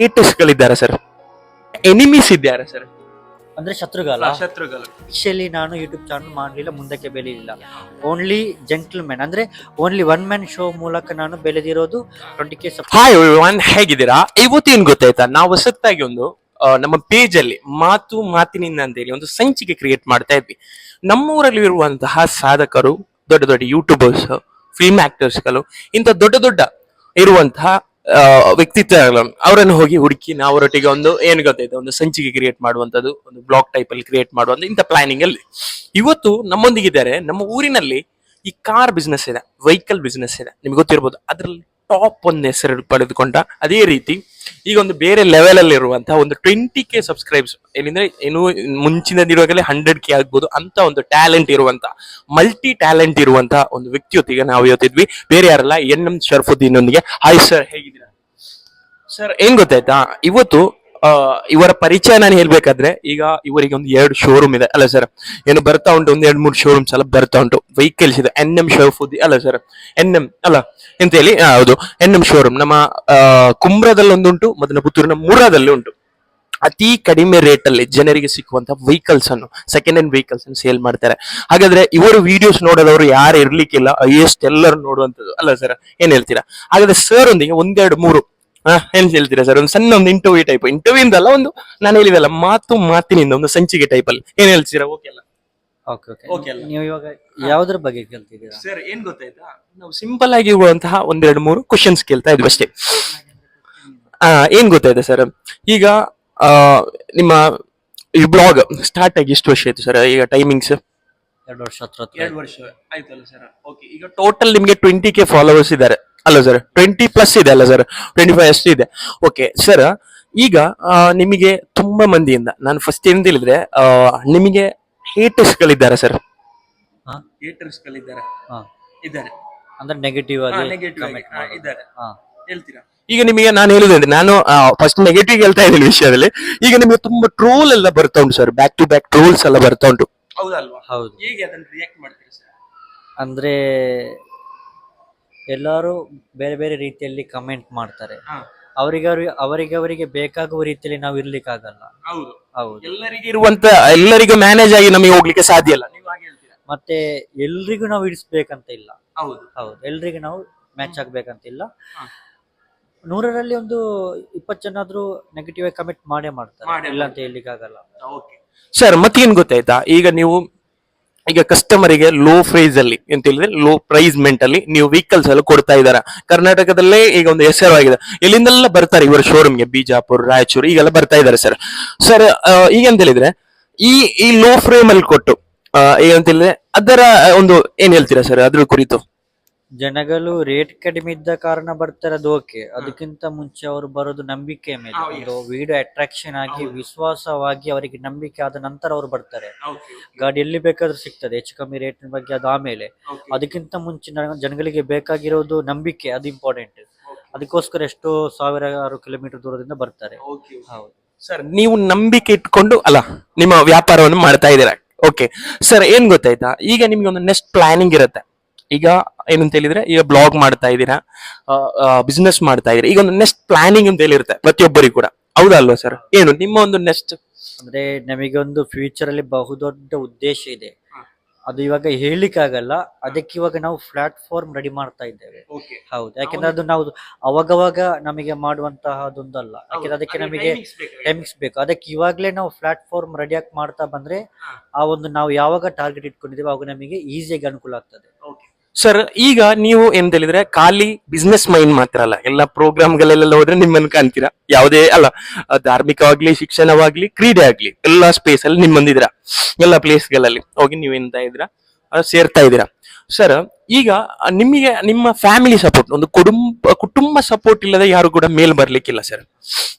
ಗಳಿದ್ದಾರೆ sir enemies ಇದ್ದಾರೆ sir ಅಂದ್ರೆ ಶತ್ರುಗಾಲ ಶತ್ರುಗಳು. ಆಕ್ಚುಲಿ ನಾನು ಯೂಟ್ಯೂಬ್ ಚಾನಲ್ ಮಾಡಲಿಲ್ಲ ಮುಂದಕ್ಕೆ ಬೆಳೆಯಲಿಲ್ಲ ಓನ್ಲಿ ಜೆಂಟಲ್ಮೆನ್ ಅಂದ್ರೆ ಓನ್ಲಿ ಒನ್ ಮ್ಯಾನ್ ಶೋ ಮೂಲಕ ನಾನು ಬೆಳೆದಿರೋದು ಟ್ವೆಂಟಿ ಕೆ ಹಾಯ್ ಒನ್ ಹೇಗಿದ್ದೀರಾ? ಇವತ್ತು ಏನ್ ಗೊತ್ತಾಯ್ತಾ ನಾವು ಸತ್ತಾಗಿ ಒಂದು ಆ, ನಮ್ಮ ಪೇಜ್ ಅಲ್ಲಿ ಮಾತು ಮಾತಿನಿಂದ ಅಂತೇಳಿ ಒಂದು ಸಂಚಿಕೆ ಕ್ರಿಯೇಟ್ ಮಾಡ್ತಾ ಇದ್ವಿ. ನಮ್ಮೂರಲ್ಲಿ ಇರುವಂತಹ ಸಾಧಕರು ದೊಡ್ಡ ದೊಡ್ಡ ಯೂಟ್ಯೂಬರ್ಸ್ ಫಿಲ್ಮ್ ಆಕ್ಟರ್ಸ್ಗಳು ಇಂಥ ದೊಡ್ಡ ದೊಡ್ಡ ಇರುವಂತಹ ಆ, ಆಗಲ್ಲ ಅವರನ್ನು ಹೋಗಿ ಹುಡುಕಿ ನಾವು ಅವರೊಟ್ಟಿಗೆ ಒಂದು ಏನು ಗೊತ್ತೈತೆ ಒಂದು ಸಂಚಿಕೆ ಕ್ರಿಯೇಟ್ ಮಾಡುವಂತದ್ದು ಒಂದು ಬ್ಲಾಕ್ ಟೈಪ್ ಅಲ್ಲಿ ಕ್ರಿಯೇಟ್ ಮಾಡುವಂತ ಇಂಥ ಪ್ಲಾನಿಂಗ್ ಅಲ್ಲಿ. ಇವತ್ತು ನಮ್ಮೊಂದಿಗಿದ್ದಾರೆ ನಮ್ಮ ಊರಿನಲ್ಲಿ ಈ ಕಾರ್ ಬಿಸ್ನೆಸ್ ಇದೆ ವೆಹಿಕಲ್ ಬಿಸ್ನೆಸ್ ಇದೆ. ನಿಮ್ಗೆ ಗೊತ್ತಿರ್ಬೋದು ಅದರಲ್ಲಿ ಟಾಪ್ ಒಂದು ಹೆಸರು ಪಡೆದುಕೊಂಡ ಅದೇ ರೀತಿ ಈಗ ಒಂದು ಬೇರೆ ಲೆವೆಲ್ ಅಲ್ಲಿ ಇರುವಂತಹ ಒಂದು ಟ್ವೆಂಟಿ ಕೆ ಸಬ್ಸ್ಕ್ರೈಬ್ಸ್ ಏನಂದ್ರೆ ಏನು ಮುಂಚಿನ ಇರುವಾಗಲೇ ಹಂಡ್ರೆಡ್ ಕೆ ಆಗ್ಬೋದು ಅಂತ ಒಂದು ಟ್ಯಾಲೆಂಟ್ ಇರುವಂತ ಮಲ್ಟಿ ಟ್ಯಾಲೆಂಟ್ ಇರುವಂತಹ ಒಂದು ವ್ಯಕ್ತಿಯೊತ್ತಿಗೆ ನಾವು ಇವತ್ತಿದ್ವಿ ಬೇರೆ ಯಾರಲ್ಲ, N M Sharfuddin hi sir ಹೇಗಿದ್ದೀರಾ? ಸರ್ ಏನ್ ಗೊತ್ತಾಯ್ತಾ? ಇವತ್ತು ಇವರ ಪರಿಚಯ ನಾನು ಹೇಳ್ಬೇಕಾದ್ರೆ ಈಗ ಇವರಿಗೆ ಒಂದು ಎರಡು ಶೋರೂಮ್ ಇದೆ. ಅಲ್ಲ ಸರ್ ಏನು ಬರ್ತಾ ಉಂಟು? ಒಂದು ಎರಡು ಮೂರು ಶೋರೂಮ್ಸ್ ಎಲ್ಲ ಬರ್ತಾ ಉಂಟು. ವೆಹಿಕಲ್ಸ್ ಇದೆ. ಎನ್ ಎಂ ಶೋಫುದ್ದಿ ಅಲ್ಲ ಸರ್ ಎನ್ ಎಂ ಅಲ್ಲ ಎಂತ ಹೇಳಿ ಹೌದು. ಎನ್ ಎಂ ಶೋರೂಮ್ ನಮ್ಮ ಕುಮ್ರದಲ್ಲಿ ಒಂದುಂಟು ಮತ್ತು ಪುತ್ತೂರಿನ ಮುರಾದಲ್ಲಿ ಉಂಟು. ಅತಿ ಕಡಿಮೆ ರೇಟ್ ಅಲ್ಲಿ ಜನರಿಗೆ ಸಿಕ್ಕುವಂತಹ ವೆಹಿಕಲ್ಸ್ ಅನ್ನು ಸೆಕೆಂಡ್ ಹ್ಯಾಂಡ್ ವೆಹಿಕಲ್ಸ್ ಅನ್ನು ಸೇಲ್ ಮಾಡ್ತಾರೆ. ಹಾಗಾದ್ರೆ ಇವರು ವಿಡಿಯೋಸ್ ನೋಡೋದವರು ಯಾರು ಇರ್ಲಿಕ್ಕಿಲ್ಲ. ಎಷ್ಟು ಎಲ್ಲರೂ ನೋಡುವಂಥದ್ದು. ಅಲ್ಲ ಸರ್ ಏನ್ ಹೇಳ್ತೀರಾ? ಹಾಗಾದ್ರೆ ಸರ್ ಒಂದಿಗೆ ಒಂದೆರಡು ಮೂರು ಏನ್ ಹೇಳ್ತೀರಾ ಸರ್ ಒಂದು ಸಣ್ಣ ಒಂದು ಇಂಟರ್ವ್ಯೂ ಟೈಪ್ ಇಂಟರ್ವ್ಯೂ ಇಂದಲ್ಲ ಒಂದು ನಾನು ಹೇಳಿದಲ್ಲ ಮಾತು ಮಾತಿನಿಂದ ಒಂದು ಸಂಚಿಕೆ ಟೈಪ್ ಅಲ್ಲಿ. ಏನ್ ಹೇಳ್ತೀರಾ? ಓಕೆ ಅಲ್ಲ. ಓಕೆ ಓಕೆ ನೀವು ಇವಾಗ ಯಾವ್ದ್ರ ಬಗ್ಗೆ ಕೇಳ್ತಿದ್ದೀರಾ? ಸರ್ ಏನ್ ಗೊತ್ತಾಯ್ತಾ? ನಾವು ಸಿಂಪಲ್ ಆಗಿ ಇರುವಂತಹ ಒಂದೆರಡು ಮೂರು ಕ್ವಶನ್ಸ್ ಕೇಳ್ತಾ ಇದ್ವಿ ಅಷ್ಟೇ. ಆ, ಏನ್ ಗೊತ್ತಾಯ್ತಾ ಸರ್ ಈಗ ನಿಮ್ಮ ಈ ಬ್ಲಾಗ್ ಸ್ಟಾರ್ಟ್ ಆಗಿ ಎಷ್ಟು ವರ್ಷ ಆಯ್ತು ಸರ್ ಈಗ ಟೈಮಿಂಗ್ಸ್ ಎರಡು ವರ್ಷ ಹತ್ರ ಎರಡು ವರ್ಷ ಆಯ್ತಲ್ಲ ಸರ್ ಓಕೆ ಈಗ ಟೋಟಲ್ ನಿಮಗೆ ಟ್ವೆಂಟಿ ಕೆ ಫಾಲೋವರ್ಸ್ ಇದ್ದಾರೆ. ಅಲ್ಲ ಸರ್ ಟ್ವೆಂಟಿ ಪ್ಲಸ್ ಇದೆ ಅಲ್ಲ ಸರ್ ಟ್ವೆಂಟಿ ಫೈವ್ ಅಷ್ಟು ಇದೆ. ಓಕೆ ಸರ್ ಈಗ ನಿಮಗೆ ತುಂಬಾ ಮಂದಿಯಿಂದ ನಾನು ಫಸ್ಟ್ ಏನ್ ಹೇಳಿದ್ರೆ ನಿಮಗೆ ಹೇಟರ್ಸ್ಗಳಿದ್ದಾರೆ ಗಳಿದ್ದಾರೆ ಸರ್ ಹಾ? ಹೇಟರ್ಸ್ ಗಳಿದ್ದಾರೆ. ಇದ್ದಾರೆ. ಅಂದ್ರೆ ನೆಗೆಟಿವ್ ಆಗಿ ಇದ್ದಾರೆ. ಹಾ. ಹೇಳ್ತೀರಾ? ಈಗ ನಿಮಗೆ ನಾನು ಹೇಳಿದ್ರೆ ನಾನು ಫಸ್ಟ್ ನೆಗೆಟಿವ್ ಹೇಳ್ತಾ ಇದ್ದೀನಿ ವಿಷಯದಲ್ಲಿ. ಈಗ ನಿಮಗೆ ತುಂಬಾ ಟ್ರೋಲ್ ಎಲ್ಲ ಬರ್ತಾ ಉಂಟು sir back to back trolls ಎಲ್ಲ ಬರ್ತಾ ಉಂಟು. ಹೌದಲ್ವಾ? ಹೌದು. ಹೇಗೆ ಅದನ್ನ ರಿಯಾಕ್ಟ್ ಮಾಡ್ತೀರಿ ಸರ್ ಅಂದ್ರೆ ಎಲ್ಲರೂ ಬೇರೆ ಬೇರೆ ರೀತಿಯಲ್ಲಿ ಕಮೆಂಟ್ ಮಾಡ್ತಾರೆ. ಹಾ. ಅವರಿಗೆ ಅವರಿಗೆ ಅವರಿಗೆ ಬೇಕಾಗುವ ರೀತಿಯಲ್ಲಿ ನಾವು ಇರ್ಲಿಕ್ಕಾಗಲ್ಲ. ಹೌದು. ಹೌದು. ಎಲ್ಲರಿಗೆ ಇರುವಂತ ಎಲ್ಲರಿಗೂ ಮ್ಯಾನೇಜ್ ಆಗಿ ನಮಗೆ ಹೋಗ್ಲಿಕ್ಕೆ ಸಾಧ್ಯ ಇಲ್ಲ. ನೀವು ಹಾಗೆ ಹೇಳ್ತೀರಾ? ಮತ್ತೆ ಎಲ್ರಿಗೂ ನಾವು ಇಡಿಸ್ಬೇಕಂತ ಇಲ್ಲ. ಹೌದು. ಹೌದು. ಎಲ್ರಿಗೂ ನಾವು ಮ್ಯಾಚ್ ಆಗ್ಬೇಕಂತ ಇಲ್ಲ. ಹಾ. ನೂರರಲ್ಲಿ ಒಂದು ಇಪ್ಪತ್ತು ಜನ ಆದ್ರೂ ನೆಗೆಟಿವ್ ಆಗಿ ಕಮೆಂಟ್ ಮಾಡೇ ಮಾಡ್ತಾರೆ. ಮಾಡೇ ಇಲ್ಲ ಅಂತ ಹೇಳ್ಲಿಕ್ಕಾಗಲ್ಲ. ಸರ್ ಮತ್ತೇನ್ ಗೊತ್ತಾಯ್ತಾ? ಈಗ ನೀವು ಈಗ ಕಸ್ಟಮರಿಗೆ ಲೋ ಪ್ರೈಸ್ ಅಲ್ಲಿ ಎಂತ ಹೇಳಿದ್ರೆ ಲೋ ಪ್ರೈಸ್ ಮೆಂಟ್ ಅಲ್ಲಿ ನೀವು ವೆಹಿಕಲ್ಸ್ ಎಲ್ಲ ಕೊಡ್ತಾ ಇದಾರ ಕರ್ನಾಟಕದಲ್ಲೇ ಈಗ ಒಂದು ಹೆಸರಾಗಿದೆ ಎಲ್ಲಿಂದೆಲ್ಲ ಬರ್ತಾರೆ ಇವರ ಶೋರೂಮ್ಗೆ ಬಿಜಾಪುರ್, ರಾಯಚೂರು ಈಗೆಲ್ಲ ಬರ್ತಾ ಇದಾರೆ ಸರ್ ಸರ್ ಈಗ ಅಂತ ಹೇಳಿದ್ರೆ ಈ ಈ ಲೋ ಫ್ರೇಮ್ ಅಲ್ಲಿ ಕೊಟ್ಟು ಏನಂತ ಹೇಳಿದ್ರೆ ಅದರ ಒಂದು ಏನ್ ಹೇಳ್ತೀರಾ ಸರ್ ಅದ್ರ ಕುರಿತು? ಜನಗಳು ರೇಟ್ ಕಡಿಮೆ ಇದ್ದ ಕಾರಣ ಬರ್ತಾರೆ ಅದು ಓಕೆ ಅದಕ್ಕಿಂತ ಮುಂಚೆ ಅವರು ಬರೋದು ನಂಬಿಕೆ ಮೇಲೆ. ಒಂದು ವಿಡಿಯೋ ಅಟ್ರಾಕ್ಷನ್ ಆಗಿ ವಿಶ್ವಾಸವಾಗಿ ಅವರಿಗೆ ನಂಬಿಕೆ ಆದ ನಂತರ ಅವರು ಬರ್ತಾರೆ. ಗಾಡಿ ಎಲ್ಲಿ ಬೇಕಾದ್ರೂ ಸಿಗ್ತದೆ ಹೆಚ್ಚು ಕಮ್ಮಿ ರೇಟ್ ಬಗ್ಗೆ ಅದು ಆಮೇಲೆ. ಅದಕ್ಕಿಂತ ಮುಂಚೆ ಜನ- ಜನಗಳಿಗೆ ಬೇಕಾಗಿರೋದು ನಂಬಿಕೆ ಅದು ಇಂಪಾರ್ಟೆಂಟ್ ಅದಕ್ಕೋಸ್ಕರ ಎಷ್ಟೋ ಸಾವಿರಾರು ಕಿಲೋಮೀಟರ್ ದೂರದಿಂದ ಬರ್ತಾರೆ. ಹೌದು. ಸರ್ ನೀವು ನಂಬಿಕೆ ಇಟ್ಕೊಂಡು ಅಲ್ಲ ನಿಮ್ಮ ವ್ಯಾಪಾರವನ್ನು ಮಾಡ್ತಾ ಇದ್ದೀರಾ? ಓಕೆ ಸರ್ ಏನ್ ಗೊತ್ತಾಯ್ತಾ? ಈಗ ನಿಮ್ಗೆ ಒಂದು ನೆಕ್ಸ್ಟ್ ಪ್ಲಾನಿಂಗ್ ಇರುತ್ತೆ. ಈಗ ಏನಂತ ಹೇಳಿದ್ರೆ ಈಗ ಬ್ಲಾಗ್ ಮಾಡ್ತಾ ಇದ್ದೀರಾ ಬಿಸ್ನೆಸ್ ಮಾಡ್ತಾ ಇದ್ದೀರಾ ಈಗ ಒಂದು ನೆಕ್ಸ್ಟ್ ಪ್ಲಾನಿಂಗ್ ಅಂತ ಹೇಳಿರುತ್ತೆ ಪ್ರತಿಯೊಬ್ಬರಿಗೂ ಕೂಡ. ಹೌದಲ್ವಾ ಸರ್ ಏನು ನಿಮ್ಮ ಒಂದು ನೆಕ್ಸ್ಟ್ ಅಂದ್ರೆ ನಮಗೆ ಒಂದು ಫ್ಯೂಚರ್ ಅಲ್ಲಿ ಬಹುದೊಡ್ಡ ಉದ್ದೇಶ ಇದೆ. ಅದು ಇವಾಗ ಹೇಳಿಕ್ಕಾಗಲ್ಲ ಅದಕ್ಕೆ ಇವಾಗ ನಾವು ಪ್ಲಾಟ್ಫಾರ್ಮ್ ರೆಡಿ ಮಾಡ್ತಾ ಇದ್ದೇವೆ. ಹೌದು ಯಾಕೆಂದ್ರೆ ಅದು ನಾವು ಅವಾಗವಾಗ ನಮಗೆ ಮಾಡುವಂತಹದೊಂದಲ್ಲ ಯಾಕೆಂದ್ರೆ ಅದಕ್ಕೆ ನಮಗೆ ಟೈಮಿಂಗ್ಸ್ ಬೇಕು ಅದಕ್ಕೆ ಇವಾಗಲೇ ನಾವು ಪ್ಲಾಟ್ಫಾರ್ಮ್ ರೆಡಿ ಆಗಿ ಮಾಡ್ತಾ ಬಂದ್ರೆ ಆ ಒಂದು ನಾವು ಯಾವಾಗ ಟಾರ್ಗೆಟ್ ಇಟ್ಕೊಂಡಿದ್ದೇವೆ ಅವಾಗ ನಮಗೆ ಈಸಿಯಾಗಿ ಅನುಕೂಲ ಆಗ್ತದೆ. ಸರ್ ಈಗ ನೀವು ಎಂತ ಹೇಳಿದ್ರೆ ಖಾಲಿ ಬಿಸ್ನೆಸ್ ಮೈಂಡ್ ಮಾತ್ರ ಅಲ್ಲ ಎಲ್ಲ ಪ್ರೋಗ್ರಾಮ್ಗಳೆಲ್ಲ ಹೋದ್ರೆ ನಿಮ್ಮನ್ನು ಕಾಣ್ತೀರಾ? ಯಾವುದೇ ಅಲ್ಲ ಧಾರ್ಮಿಕವಾಗ್ಲಿ ಶಿಕ್ಷಣವಾಗ್ಲಿ ಕ್ರೀಡೆ ಆಗ್ಲಿ ಎಲ್ಲಾ ಸ್ಪೇಸ್ ಅಲ್ಲಿ ನಿಮ್ಮಂದಿದ್ರ ಎಲ್ಲ ಪ್ಲೇಸ್ಗಳಲ್ಲಿ ಹೋಗಿ ನೀವು ಎಂತ ಇದ್ದೀರಾ? ಆ, ಸೇರ್ತಾ ಇದ್ದೀರಾ? ಸರ್ ಈಗ ನಿಮಗೆ ನಿಮ್ಮ ಫ್ಯಾಮಿಲಿ ಸಪೋರ್ಟ್ ಒಂದು ಕುಟುಂಬ ಕುಟುಂಬ ಸಪೋರ್ಟ್ ಇಲ್ಲದೆ ಯಾರು ಕೂಡ ಮೇಲ್ ಬರ್ಲಿಕ್ಕಿಲ್ಲ ಸರ್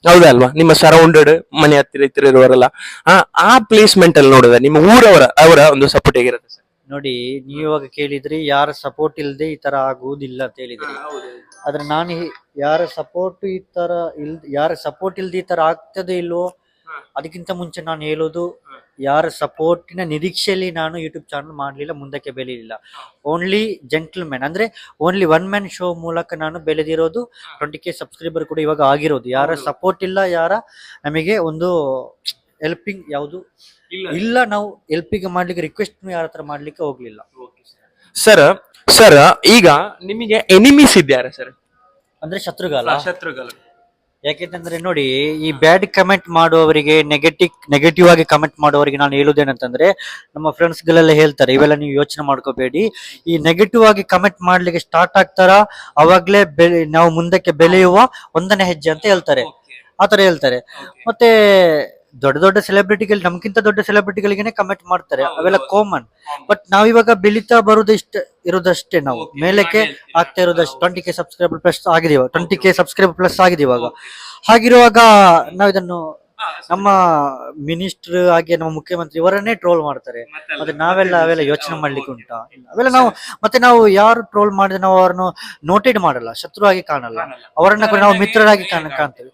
ಹೌದಾ ಅಲ್ವಾ? ನಿಮ್ಮ ಸರೌಂಡೆಡ್ ಮನೆ ಹತ್ತಿರ ಹತ್ತಿರ ಇರೋರೆಲ್ಲ ಆ ಪ್ಲೇಸ್ಮೆಂಟ್ ಅಲ್ಲಿ ನೋಡಿದ್ರೆ ನಿಮ್ಮ ಊರವರ ಅವರ ಒಂದು ಸಪೋರ್ಟ್ ಹೇಗಿರುತ್ತೆ ಸರ್ ನೋಡಿ ನೀವು ಇವಾಗ ಕೇಳಿದ್ರಿ ಯಾರ ಸಪೋರ್ಟ್ ಇಲ್ಲದೆ ಈ ತರ ಆಗುವುದಿಲ್ಲ ಅಂತ ಹೇಳಿದ್ರಿ. ಆದ್ರೆ ನಾನು ಯಾರ ಸಪೋರ್ಟ್ ಈ ತರ ಇಲ್ ಯಾರ ಸಪೋರ್ಟ್ ಇಲ್ಲದೆ ಈ ತರ ಆಗ್ತದೆ ಇಲ್ವೋ ಅದಕ್ಕಿಂತ ಮುಂಚೆ ನಾನು ಹೇಳೋದು ಯಾರ ಸಪೋರ್ಟಿನ ನಿರೀಕ್ಷೆಯಲ್ಲಿ ನಾನು ಯೂಟ್ಯೂಬ್ ಚಾನಲ್ ಮಾಡಲಿಲ್ಲ ಮುಂದಕ್ಕೆ ಬೆಳೆಯಲಿಲ್ಲ ಓನ್ಲಿ ಜೆಂಟಲ್ಮ್ಯಾನ್ ಅಂದ್ರೆ ಓನ್ಲಿ ಒನ್ ಮ್ಯಾನ್ ಶೋ ಮೂಲಕ ನಾನು ಬೆಳೆದಿರೋದು ಟ್ವೆಂಟಿ ಕೆ ಸಬ್ಸ್ಕ್ರೈಬರ್ ಕೂಡ ಇವಾಗ ಆಗಿರೋದು. ಯಾರ ಸಪೋರ್ಟ್ ಇಲ್ಲ ಯಾರ ನಮಗೆ ಒಂದು ಹೆಲ್ಪಿಂಗ್ ಯಾವುದು? ಇಲ್ಲ. ನಾವು ಹೆಲ್ಪಿಂಗ್ ಮಾಡ್ಲಿಕ್ಕೆ ರಿಕ್ವೆಸ್ಟ್ ಯಾರ ಹತ್ರ ಮಾಡ್ಲಿಕ್ಕೆ ಹೋಗ್ಲಿಲ್ಲ. ಸರ್ ಸರ್ ಈಗ ನಿಮಗೆ ಎನಿಮೀಸ್ ಇದ್ದಾರೆ ಸರ್ ಅಂದ್ರೆ ಶತ್ರುಗಾಲ ಶತ್ರುಗಾಲ ಯಾಕೆಂತಂದ್ರೆ ನೋಡಿ ಈ ಬ್ಯಾಡ್ ಕಮೆಂಟ್ ಮಾಡುವವರಿಗೆ ನೆಗೆಟಿವ್ ನೆಗೆಟಿವ್ ಆಗಿ ಕಮೆಂಟ್ ಮಾಡುವವರಿಗೆ ನಾನು ಹೇಳುದೇನಂತಂದ್ರೆ ನಮ್ಮ ಫ್ರೆಂಡ್ಸ್ ಗಳೆಲ್ಲ ಹೇಳ್ತಾರೆ ಇವೆಲ್ಲ ನೀವು ಯೋಚನೆ ಮಾಡ್ಕೋಬೇಡಿ. ಈ ನೆಗೆಟಿವ್ ಆಗಿ ಕಮೆಂಟ್ ಮಾಡ್ಲಿಕ್ಕೆ ಸ್ಟಾರ್ಟ್ ಆಗ್ತಾರ? ಅವಾಗ್ಲೇ ಬೆಳೆ ನಾವು ಮುಂದಕ್ಕೆ ಬೆಳೆಯುವ ಒಂದನೇ ಹೆಜ್ಜೆ ಅಂತ ಹೇಳ್ತಾರೆ. ಆತರ ಹೇಳ್ತಾರೆ. ಮತ್ತೆ ದೊಡ್ಡ ದೊಡ್ಡ ಸೆಲೆಬ್ರಿಟಿಗಳು ನಮ್ಗಿಂತ ದೊಡ್ಡ ಸೆಲೆಬ್ರಿಟಿಗಳಿಗೆ ಕಮೆಂಟ್ ಮಾಡ್ತಾರೆ. ಅವೆಲ್ಲ ಕಾಮನ್ ಬಟ್ ನಾವಿವಾಗ ಬೆಳೀತಾ ಬರೋದು ಇಷ್ಟ ಇರೋದಷ್ಟೇ ನಾವು. ಮೇಲಕ್ಕೆ ಆಗ್ತಾ ಇರೋದಷ್ಟು ಟ್ವೆಂಟಿ ಕೆ ಸಬ್ಸ್ಕ್ರೈಬರ್ ಪ್ಲಸ್ ಆಗಿದೆ ಇವಾಗ ಟ್ವೆಂಟಿ ಕೆ ಸಬ್ಸ್ಕ್ರೈಬರ್ ಪ್ಲಸ್ ಆಗಿದೆ ಇವಾಗ ಹಾಗಿರುವಾಗ ನಾವು ಇದನ್ನು ನಮ್ಮ ಮಿನಿಸ್ಟರ್ ಆಗಿ ನಮ್ಮ ಮುಖ್ಯಮಂತ್ರಿ ಇವರನ್ನೇ ಟ್ರೋಲ್ ಮಾಡ್ತಾರೆ. ಮತ್ತೆ ನಾವೆಲ್ಲ ಅವೆಲ್ಲ ಯೋಚನೆ ಮಾಡ್ಲಿಕ್ಕೆ ಉಂಟಾ? ಅವೆಲ್ಲ ನಾವು ಮತ್ತೆ ನಾವು ಯಾರು ಟ್ರೋಲ್ ಮಾಡಿದ್ರೆ ನಾವು ಅವರನ್ನು ನೋಟೆಡ್ ಮಾಡಲ್ಲ ಶತ್ರು ಆಗಿ ಕಾಣಲ್ಲ. ಅವರನ್ನ ಕೂಡ ನಾವು ಮಿತ್ರರಾಗಿ ಕಾಣ ಕಾಣ್ತೇವೆ.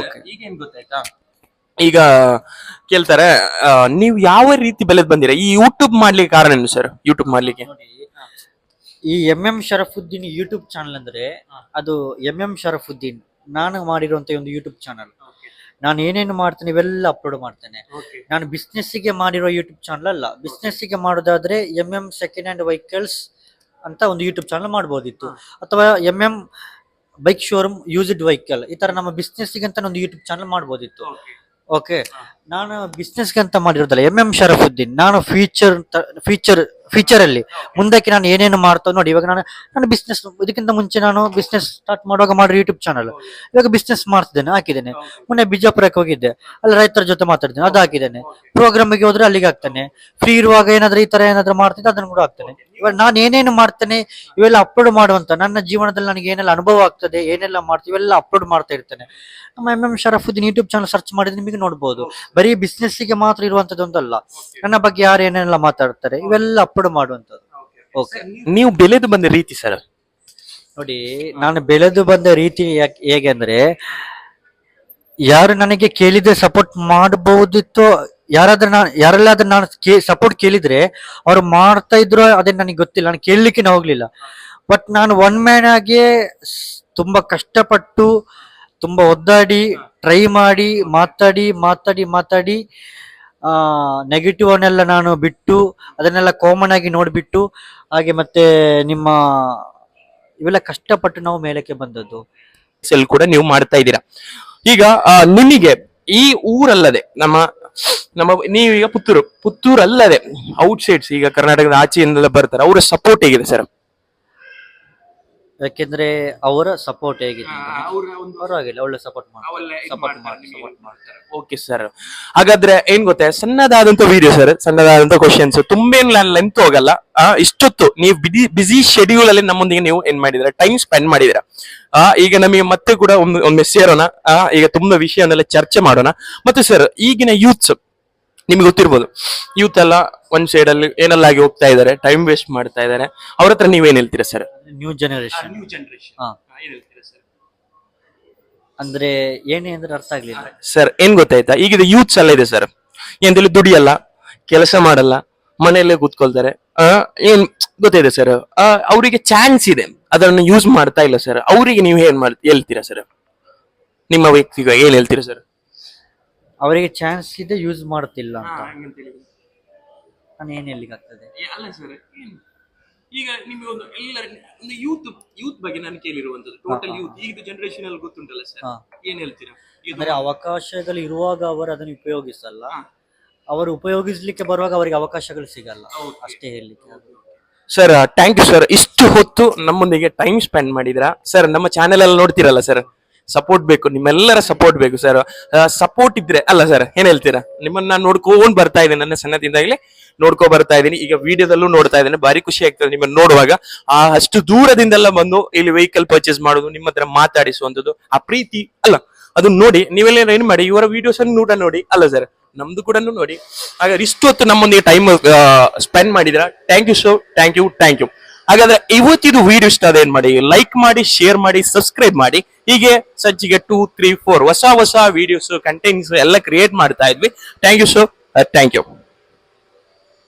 ಓಕೆ ಈಗ ಏನ್ ಗೊತ್ತಾಯ್ತಾ? ಈಗ ಕೇಳ್ತಾರೆ ನೀವು ಯಾವ ರೀತಿ ಬೆಲೆದ್ ಬಂದಿರ? ಈ ಯೂಟ್ಯೂಬ್ ಮಾಡ್ಲಿಕ್ಕೆ ಕಾರಣ ಏನು ಸರ್ ಯೂಟ್ಯೂಬ್ ಮಾಡ್ಲಿಕ್ಕೆ? ಈ M M Sharafuddin YouTube channel ಅಂದ್ರೆ ಅದು ಎಂ ಎಂ ಶರಫುದ್ದೀನ್ ನಾನು ಮಾಡಿರುವಂತ ಒಂದು ಯೂಟ್ಯೂಬ್ ಚಾನಲ್ ನಾನು ಏನೇನು ಮಾಡ್ತೇನೆ ಇವೆಲ್ಲ ಅಪ್ಲೋಡ್ ಮಾಡ್ತೇನೆ. ನಾನು business ಗೆ ಮಾಡಿರೋ ಯೂಟ್ಯೂಬ್ ಚಾನಲ್ ಅಲ್ಲ. Business ಗೆ ಮಾಡೋದಾದ್ರೆ M M second hand vehicles ಅಂತ ಒಂದು ಯೂಟ್ಯೂಬ್ ಚಾನಲ್ ಮಾಡ್ಬೋದಿತ್ತು. ಅಥವಾ M M bike showroom used vehicle ಈ ತರ ನಮ್ಮ business ಗೆ ಅಂತ ಒಂದು ಯೂಟ್ಯೂಬ್ ಚಾನಲ್ ಮಾಡ್ಬೋದಿತ್ತು. ಓಕೆ ನಾನು business ಅಂತ ಮಾಡಿರೋದಲ್ಲ ಎಂ ಎಂ ಶರಫುದ್ದೀನ್ ನಾನು ಫ್ಯೂಚರ್ ಫ್ಯೂಚರ್ ಫ್ಯೂಚರ್ ಅಲ್ಲಿ. ಮುಂದಕ್ಕೆ ನಾನು ಏನೇನು ಮಾಡ್ತಾ ನೋಡಿ ಇವಾಗ ನಾನು ನಾನು ಬಿಸ್ನೆಸ್ ಇದಕ್ಕಿಂತ ಮುಂಚೆ ನಾನು ಬಿಸ್ನೆಸ್ ಸ್ಟಾರ್ಟ್ ಮಾಡುವಾಗ ಮಾಡಿರೋ ಯೂಟ್ಯೂಬ್ ಚಾನಲ್ ಇವಾಗ ಬಿಸ್ನೆಸ್ ಮಾಡ್ತಿದ್ದೇನೆ ಹಾಕಿದ್ದೇನೆ. ಮೊನ್ನೆ ಬಿಜಾಪುರಕ್ಕೆ ಹೋಗಿದ್ದೆ. ಅಲ್ಲಿ ರೈತರ ಜೊತೆ ಮಾತಾಡ್ತೇನೆ ಅದು ಹಾಕಿದ್ದೇನೆ ಪ್ರೋಗ್ರಾಮಿಗೆ ಹೋದ್ರೆ ಅಲ್ಲಿಗೆ ಹಾಕ್ತಾನೆ. ಫ್ರೀ ಇರುವಾಗ ಏನಾದ್ರೂ ಈ ತರ ಏನಾದ್ರೂ ಮಾಡ್ತಿದ್ದೆ ಅದನ್ನು ಕೂಡ ಹಾಕ್ತೇನೆ. ಇವಾಗ ನಾನು ಏನೇನು ಮಾಡ್ತೇನೆ ಇವೆಲ್ಲ ಅಪ್ಲೋಡ್ ಮಾಡುವಂತ ನನ್ನ ಜೀವನದಲ್ಲಿ ನನಗೆ ಏನೆಲ್ಲ ಅನುಭವ ಆಗ್ತದೆ ಏನೆಲ್ಲ ಮಾಡ್ತೀವಿ ಇವೆಲ್ಲ ಅಪ್ಲೋಡ್ ಮಾಡ್ತಾ ಇರ್ತೇನೆ. ನಮ್ಮ M M Sharafuddin YouTube channel search ಮಾಡಿದ್ರೆ ನಿಮಗೆ ನೋಡ್ಬೋದು. ಬರೀ ಬಿಸ್ನೆಸ್ಗೆ ಮಾತ್ರ ಇರುವಂತದ್ದೊಂದಲ್ಲ ನನ್ನ ಬಗ್ಗೆ ಯಾರು ಏನೆಲ್ಲ ಮಾತಾಡ್ತಾರೆ ಇವೆಲ್ಲ ಅಪ್ಲೋಡ್ ಮಾಡುವಂತದ್ದು. ಓಕೆ ನೀವು ಬೆಳೆದು ಬಂದ ರೀತಿ ಸರ್ ನೋಡಿ ನಾನು ಬೆಳೆದು ಬಂದ ರೀತಿ ಯಾಕ್- ಹೇಗೆ ಅಂದ್ರೆ ಯಾರು ನನಗೆ ಕೇಳಿದ್ರೆ ಸಪೋರ್ಟ್ ಮಾಡಬಹುದಿತ್ತು ಯಾರಾದ್ರೂ ನಾನು ಯಾರೆಲ್ಲಾದ್ರೂ ನಾನು ಸಪೋರ್ಟ್ ಕೇಳಿದ್ರೆ ಅವ್ರು ಮಾಡ್ತಾ ಇದ್ರು ಅದೇ ನನಗೆ ಗೊತ್ತಿಲ್ಲ. ನಾನು ಕೇಳಲಿಕ್ಕೆ ಹೋಗ್ಲಿಲ್ಲ. ಬಟ್ ನಾನು ಒನ್ ಮ್ಯಾನ್ ಆಗಿ ತುಂಬಾ ಕಷ್ಟಪಟ್ಟು, ತುಂಬಾ ಒದ್ದಾಡಿ ಟ್ರೈ ಮಾಡಿ, ಮಾತಾಡಿ ಮಾತಾಡಿ ಮಾತಾಡಿ ನೆಗೆಟಿವ್ ಅನ್ನೆಲ್ಲ ನಾನು ಬಿಟ್ಟು, ಅದನ್ನೆಲ್ಲ ಕಾಮನ್ ಆಗಿ ನೋಡಿಬಿಟ್ಟು, ಹಾಗೆ ಮತ್ತೆ ನಿಮ್ಮ ಇವೆಲ್ಲ ಕಷ್ಟಪಟ್ಟು ನಾವು ಮೇಲಕ್ಕೆ ಬಂದದ್ದು. ಕೂಡ ನೀವು ಮಾಡ್ತಾ ಇದ್ದೀರಾ. ಈಗ ನಿಮಗೆ ಈ ಊರಲ್ಲದೆ ನಮ್ಮ ನಮ್ಮ ನೀವೀಗ ಪುತ್ತೂರು. ಪುತ್ತೂರು ಅಲ್ಲದೆ ಔಟ್ ಸೈಡ್ಸ್ ಈಗ ಕರ್ನಾಟಕದ ಆಚೆಯಿಂದ ಬರ್ತಾರೆ. ಅವರ ಸಪೋರ್ಟ್ ಹೇಗಿದೆ ಸರ್ ಯಾಕೆಂದ್ರೆ ಅವರ ಸಪೋರ್ಟ್ ಹೇಗಿದೆ. ಪರವಾಗಿಲ್ಲ ಒಳ್ಳೆ ಸಪೋರ್ಟ್ ಸಪೋರ್ಟ್ ಮಾಡ್ತಾರೆ ಓಕೆ ಸರ್ ಹಾಗಾದ್ರೆ ಏನ್ ಗೊತ್ತಾ ಸಣ್ಣದಾದಂತ ವಿಡಿಯೋ ಸರ್ ಸಣ್ಣದಾದಂತ ಕ್ವಶನ್ಸ್ ತುಂಬೇನ್ ಲೆಂತ್ ಹೋಗಲ್ಲ. ಇಷ್ಟೊತ್ತು ನೀವು ಬಿಸಿ ಬಿಸಿ ಶೆಡ್ಯೂಲ್ ಅಲ್ಲಿ ನಮ್ಮೊಂದಿಗೆ ನೀವು ಏನ್ ಮಾಡಿದಿರ? Time spend ಮಾಡಿದಿರ? ಈಗ ನಮಗೆ ಮತ್ತೆ ಕೂಡ ಒಂದು ಒಮ್ಮೆ ಸೇರೋಣ ಈಗ ತುಂಬಾ ವಿಷಯನೆಲ್ಲ ಚರ್ಚೆ ಮಾಡೋಣ. ಮತ್ತೆ ಸರ್ ಈಗಿನ ಯೂತ್ಸ್ ನಿಮ್ಗೆ ಗೊತ್ತಿರ್ಬೋದು. ಯೂತ್ ಎಲ್ಲ ಒಂದ್ ಸೈಡ್ ಅಲ್ಲಿ ಏನೆಲ್ಲ ಆಗಿ ಹೋಗ್ತಾ ಇದಾರೆ ಟೈಮ್ ವೇಸ್ಟ್ ಮಾಡ್ತಾ ಇದಾರೆ. ಅವ್ರ ಹತ್ರ ನೀವೇನ್ ಹೇಳ್ತೀರಾ ಸರ್ ನ್ಯೂ ಜನರೇಷನ್ ಹಾ. ಅಂದ್ರೆ ಏನೇ ಅಂದ್ರೆ ಅರ್ಥ ಆಗ್ಲಿಲ್ಲ. ಸರ್ ಏನ್ ಗೊತ್ತಾಯ್ತಾ? ಈಗಿದ ಯೂತ್ಸ್ ಎಲ್ಲ ಇದೆ ಸರ್ ಎಂತಲ್ಲಿ ದುಡಿಯಲ್ಲ ಕೆಲಸ ಮಾಡಲ್ಲ ಮನೆಯಲ್ಲೇ ಕೂತ್ಕೊಳ್ತಾರೆ. ಆ, ಏನ್ ಗೊತ್ತಿದೆ ಸರ್ ಅವರಿಗೆ ಚಾನ್ಸ್ ಇದೆ. ಅದನ್ನು ಯೂಸ್ ಮಾಡ್ತಾ ಇಲ್ಲ ಸರ್ ಅವರಿಗೆ ನೀವು ಏನ್ ಮಾಡ್ ಹೇಳ್ತೀರಾ ಸರ್ ನಿಮ್ಮ ವ್ಯಕ್ತಿಗ ಏನ್ ಹೇಳ್ತೀರಾ ಸರ್ ಅವರಿಗೆ ಚಾನ್ಸ್ ಇದೆ ಯೂಸ್ ಮಾಡ್ತಿಲ್ಲ ಅಂತ. ನಾನು ಏನ್ ಆಗ್ತದೆ ಅಲ್ಲ ಸರ್ ಈಗ ನಿಮ್ಗೆ ಒಂದು ಎಲ್ಲ ಒಂದು ಯೂತ್ ಯೂತ್ ಬಗ್ಗೆ ನಾನು ಕೇಳಿರುವಂತದ್ದು ಟೋಟಲ್ ಯೂತ್ ಈಗ ಜನರೇಷನ್ ಅಲ್ಲಿ ಗೊತ್ತುಂಟಲ್ಲ ಸರ್ ಹಾ. ಏನ್ ಹೇಳ್ತೀರಾ? ಇದು- ಅಂದ್ರೆ ಅವಕಾಶಗಳು ಇರುವಾಗ ಅವರು ಅದನ್ನು ಉಪಯೋಗಿಸಲ್ಲ. ಅವರು ಉಪಯೋಗಿಸ್ಲಿಕ್ಕೆ ಬರುವಾಗ ಅವರಿಗೆ ಅವಕಾಶಗಳು ಸಿಗಲ್ಲ. ಅಷ್ಟೇ ಹೇಳಲಿಕ್ಕೆ ಸರ್ ಥ್ಯಾಂಕ್ ಯು ಸರ್ ಇಷ್ಟು ಹೊತ್ತು ನಮ್ಮೊಂದಿಗೆ ಟೈಮ್ ಸ್ಪೆಂಡ್ ಮಾಡಿದ್ರ ಸರ್ ನಮ್ಮ ಚಾನೆಲ್ ಅಲ್ಲಿ ನೋಡ್ತಿರಲ್ಲ ಸರ್ ಸಪೋರ್ಟ್ ಬೇಕು, ನಿಮ್ಮೆಲ್ಲರ ಸಪೋರ್ಟ್ ಬೇಕು ಸರ್ ಸಪೋರ್ಟ್ ಇದ್ರೆ, ಅಲ್ಲ ಸರ್ ಏನ್ ಹೇಳ್ತೀರಾ? ನಿಮ್ಮನ್ನ ನಾನು ನೋಡ್ಕೊಂಡ್ ಬರ್ತಾ ಇದ್ದೀನಿ, ನನ್ನ ಸಣ್ಣದಿಂದಾಗಲೇ ನೋಡ್ಕೊ ಬರ್ತಾ ಇದ್ದೀನಿ. ಈಗ ವಿಡಿಯೋದಲ್ಲೂ ನೋಡ್ತಾ ಇದ್ದೀನಿ, ಭಾರಿ ಖುಷಿ ಆಗ್ತದೆ ನಿಮ್ಮನ್ನ ನೋಡುವಾಗ. ಆ, ಅಷ್ಟು ದೂರದಿಂದೆಲ್ಲ ಬಂದು ಇಲ್ಲಿ ವೆಹಿಕಲ್ ಪರ್ಚೇಸ್ ಮಾಡೋದು ನಿಮ್ಮ ಹತ್ರ ಮಾತಾಡಿಸುವಂಥದ್ದು, ಆ ಪ್ರೀತಿ, ಅಲ್ಲ ಅದನ್ನ ನೋಡಿ, ನೀವೆಲ್ಲ ಏನ್ ಮಾಡಿ, ಇವರ ವಿಡಿಯೋಸ್ ಅನ್ನು ಕೂಡ ನೋಡಿ, ಅಲ್ಲ ಸರ್ ನಮ್ದು ಕೂಡ ನೋಡಿ. ಹಾಗಾದ್ರೆ ಇಷ್ಟು ಹೊತ್ತು ನಮ್ಮೊಂದಿಗೆ ಟೈಮ್ ಸ್ಪೆಂಡ್ ಮಾಡಿದ್ರ thank you so thank you thank you ಹಾಗಾದ್ರೆ ಇವತ್ತಿದು ವಿಡಿಯೋ ಇಷ್ಟ ಅದೇನ್ ಮಾಡಿ? ಲೈಕ್ ಮಾಡಿ ಶೇರ್ ಮಾಡಿ ಸಬ್ಸ್ಕ್ರೈಬ್ ಮಾಡಿ. ಹೀಗೆ ಸಜ್ಜಿಗೆ ಟೂ ತ್ರೀ ಫೋರ್ ಹೊಸ ಹೊಸ ವಿಡಿಯೋಸ್ ಕಂಟೆಂಟ್ಸ್ ಎಲ್ಲ ಕ್ರಿಯೇಟ್ ಮಾಡ್ತಾ ಇದ್ವಿ. Thank you so thank you